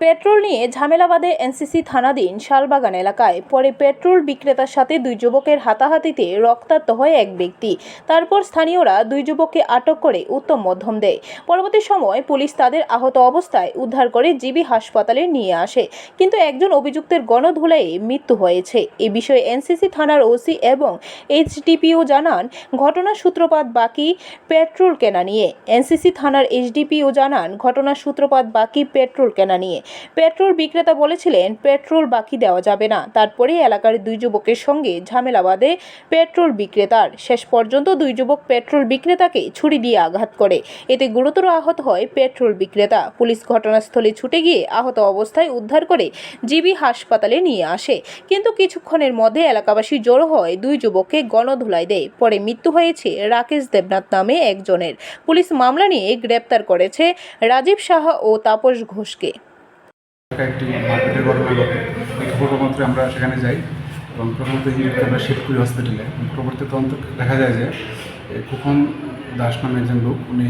Petrol নিয়ে ঝামেলা বাঁধে এনসিসি থানাধীন শালবাগান এলাকায়। পরে পেট্রোল বিক্রেতার সাথে দুই যুবকের হাতাহাতিতে রক্তাক্ত হয় এক ব্যক্তি। তারপর স্থানীয়রা দুই যুবককে আটক করে উত্তম মধ্যম দেয়। পরবর্তী সময় পুলিশ তাদের আহত অবস্থায় উদ্ধার করে জিবি হাসপাতালে নিয়ে আসে। কিন্তু একজন অভিযুক্তের গণধুলাইয়ে মৃত্যু হয়েছে। এ বিষয়ে এনসিসি থানার ওসি এবং এইচডিপিও জানান, ঘটনার সূত্রপাত বাকি পেট্রোল কেনা নিয়ে। এনসিসি থানার এইচডিপিও জানান, ঘটনার সূত্রপাত বাকি পেট্রোল কেনা নিয়ে। পেট্রোল বিক্রেতা বলেছিলেন, পেট্রোল বাকি দেওয়া যাবে না। তারপরে এলাকার দুই যুবকের সঙ্গে ঝামেলা বাঁধে পেট্রোল বিক্রেতার। শেষ পর্যন্ত দুই যুবক পেট্রোল বিক্রেতাকে ছুরি দিয়ে আঘাত করে। এতে গুরুতর আহত হয় পেট্রোল বিক্রেতা। পুলিশ ঘটনাস্থলে ছুটে গিয়ে আহত অবস্থায় উদ্ধার করে জিবি হাসপাতালে নিয়ে আসে। কিন্তু কিছুক্ষণের মধ্যে এলাকাবাসী জড়ো হয় দুই যুবককে গণধুলাই দেয়। পরে মৃত্যু হয়েছে রাকেশ দেবনাথ নামে একজনের। পুলিশ মামলা নিয়ে গ্রেপ্তার করেছে রাজীব সাহা ও তাপস ঘোষকে। এলাকায় একটি মার্কেটের ঘটনা ঘটে। এই আমরা সেখানে যাই এবং প্রথমত ইঞ্জিনিয়ারকে আমরা শিফট করি হসপিটালে পরবর্তী তদন্ত দেখা যায় যে এ, খুকন দাস নামে একজন লোক উনি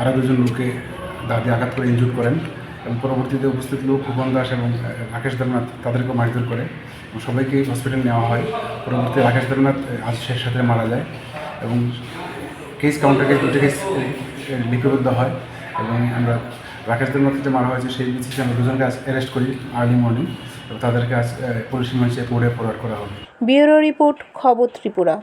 আরও দুজন লোককে দা দিয়ে আঘাত করে ইনজুর করেন এবং পরবর্তীতে উপস্থিত লোক খুকন দাস এবং রাকেশ দেবনাথ তাদেরকেও মারধর করে এবং সবাইকে হসপিটালে নেওয়া হয়। পরবর্তী রাকেশ দেবনাথ আজ শেষ সাথে মারা যায় এবং কেস কাউন্টার কেস দুটো কেস লিপিবদ্ধ হয় এবং আমরা রাকেশ দেবনাথকে মারা হয়েছে, সেই ভিত্তিতে আমরা দুজনকে অ্যারেস্ট করি আর্লি মর্নিং এবং তাদেরকে আজ পুলিশ মঞ্চে পড়ে ফরওয়ার্ড করা হবে। ব্যুরো রিপোর্ট খবর ত্রিপুরা।